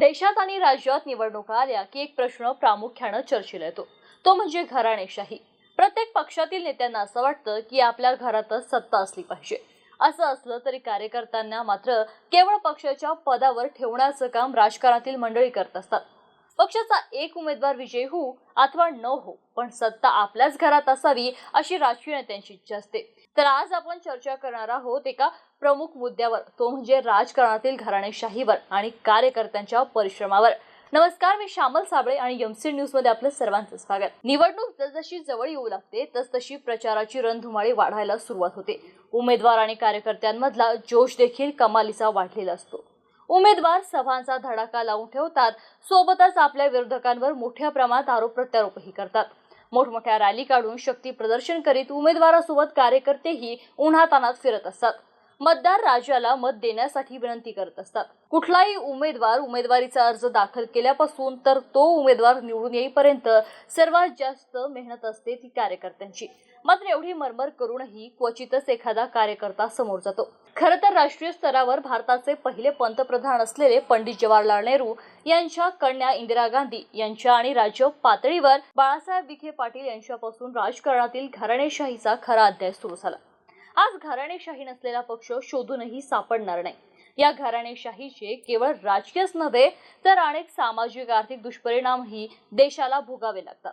देशात आणि राज्यात निवडणुका आल्या की एक प्रश्न प्रामुख्यानं चर्चेला येतो. तो म्हणजे घराणेशाही. प्रत्येक पक्षातील नेत्यांना असं वाटतं की आपल्या घरातच सत्ता असली पाहिजे. असं असलं तरी कार्यकर्त्यांना मात्र केवळ पक्षाच्या पदावर ठेवण्याचं काम राजकारणातील मंडळी करत असतात. पक्षाचा एक उमेदवार विजयी हो अथवा न हो पण सत्ता आपल्याच घरात असावी अशी राजकीय नेत्यांची इच्छा असते. तर आज आपण चर्चा करणार आहोत एका प्रमुख मुद्द्यावर तो म्हणजे राजकारणातील घराणेशाहीवर आणि कार्यकर्त्यांच्या परिश्रमावर. नमस्कार मी श्यामल साबळे आणि यमसी न्यूजमध्ये आपलं सर्वांचं स्वागत. निवडणूक जसजशी जवळ येऊ लागते तसतशी प्रचाराची रणधुमाळी वाढायला सुरुवात होते. उमेदवार आणि कार्यकर्त्यांमधला जोश देखील कमालीचा वाढलेला असतो. उमेदवार सभांचा धडाका लावून ठेवतात. सोबतच आपल्या विरोधकांवर मोठ्या प्रमाणात आरोप प्रत्यारोपही करतात. मोठमोठ्या रॅली काढून शक्ती प्रदर्शन करीत उमेदवारासोबत कार्यकर्तेही उन्हातानात फिरत असतात. मतदार राजाला मत देण्यासाठी विनंती करत असतात. कुठलाही उमेदवार उमेदवारीचा अर्ज दाखल केल्यापासून तर तो उमेदवार निवडून येईपर्यंत सर्वात जास्त मेहनत असते ती कार्यकर्त्यांची. मात्र एवढी मरमर करूनही क्वचितच एखादा कार्यकर्ता समोर जातो. खरं तर राष्ट्रीय स्तरावर भारताचे पहिले पंतप्रधान असलेले पंडित जवाहरलाल नेहरू यांच्या कन्या इंदिरा गांधी यांच्या आणि राज्य पातळीवर बाळासाहेब विखे पाटील यांच्यापासून राजकारणातील घराणेशाहीचा खरा अध्याय सुरू झाला. आज घराणेशाही नसलेला पक्ष शोधूनही सापडणार नाही. या घराणेशाहीचे केवळ राजकीयच नव्हे तर अनेक सामाजिक आर्थिक दुष्परिणामही देशाला भोगावे लागतात.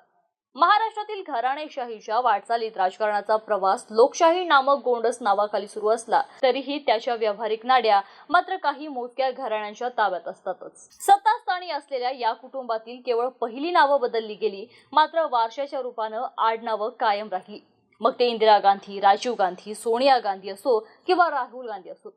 महाराष्ट्रातील घराणेशाहीच्या वाटचालीत राजकारणाचा प्रवास लोकशाही नामक गोंडस नावाखाली सुरू असला तरीही त्याच्या व्यावहारिक नाड्या मात्र काही मोजक्या घराण्यांच्या ताब्यात असतातच. सत्तास्थानी असलेल्या या कुटुंबातील केवळ पहिली नावं बदलली गेली मात्र वारशाच्या रूपानं आडनावं कायम राहिली. मग ते इंदिरा गांधी राजीव गांधी सोनिया गांधी असो किंवा राहुल गांधी असो.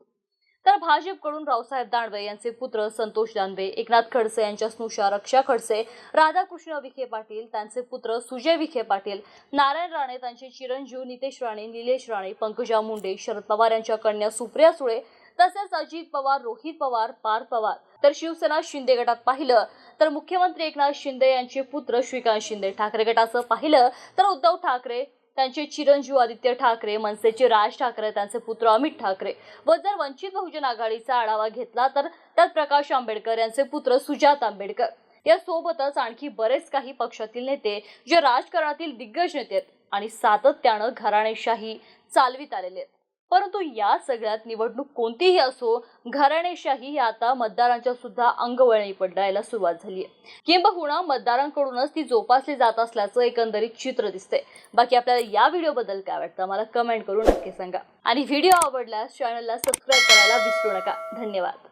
तर भाजपकडून रावसाहेब दानवे यांचे पुत्र संतोष दानवे एकनाथ खडसे यांच्या स्नुषा रक्षा खडसे राधाकृष्ण विखे पाटील त्यांचे पुत्र सुजय विखे पाटील नारायण राणे त्यांचे चिरंजीव नितेश राणे निलेश राणे पंकजा मुंडे शरद पवार यांच्या कन्या सुप्रिया सुळे तसेच अजित पवार रोहित पवार पार्थ पवार. तर शिवसेना शिंदे गटात पाहिलं तर मुख्यमंत्री एकनाथ शिंदे यांचे पुत्र श्रीकांत शिंदे. ठाकरे गटाचं पाहिलं तर उद्धव ठाकरे त्यांचे चिरंजीव आदित्य ठाकरे मनसेचे राज ठाकरे त्यांचे पुत्र अमित ठाकरे. व जर वंचित बहुजन आघाडीचा आढावा घेतला तर त्यात प्रकाश आंबेडकर यांचे पुत्र सुजात आंबेडकर. या सोबतच आणखी बरेच काही पक्षातील नेते जे राजकारणातील दिग्गज नेते आहेत आणि सातत्यानं घराणेशाही चालवित आलेले आहेत. परंतु या सगळ्यात निवडणूक कोणतीही असो घराणेशाही ही आता मतदारांच्या सुद्धा अंगवळणी पडायला सुरुवात झाली आहे किंबहुना मतदारांकडूनच ती जोपासली जात असल्याचं एकंदरीत चित्र दिसते बाकी आपल्याला या व्हिडिओबद्दल काय वाटतं मला कमेंट करून नक्की सांगा. आणि व्हिडिओ आवडल्यास चॅनलला सबस्क्राईब करायला विसरू नका. धन्यवाद.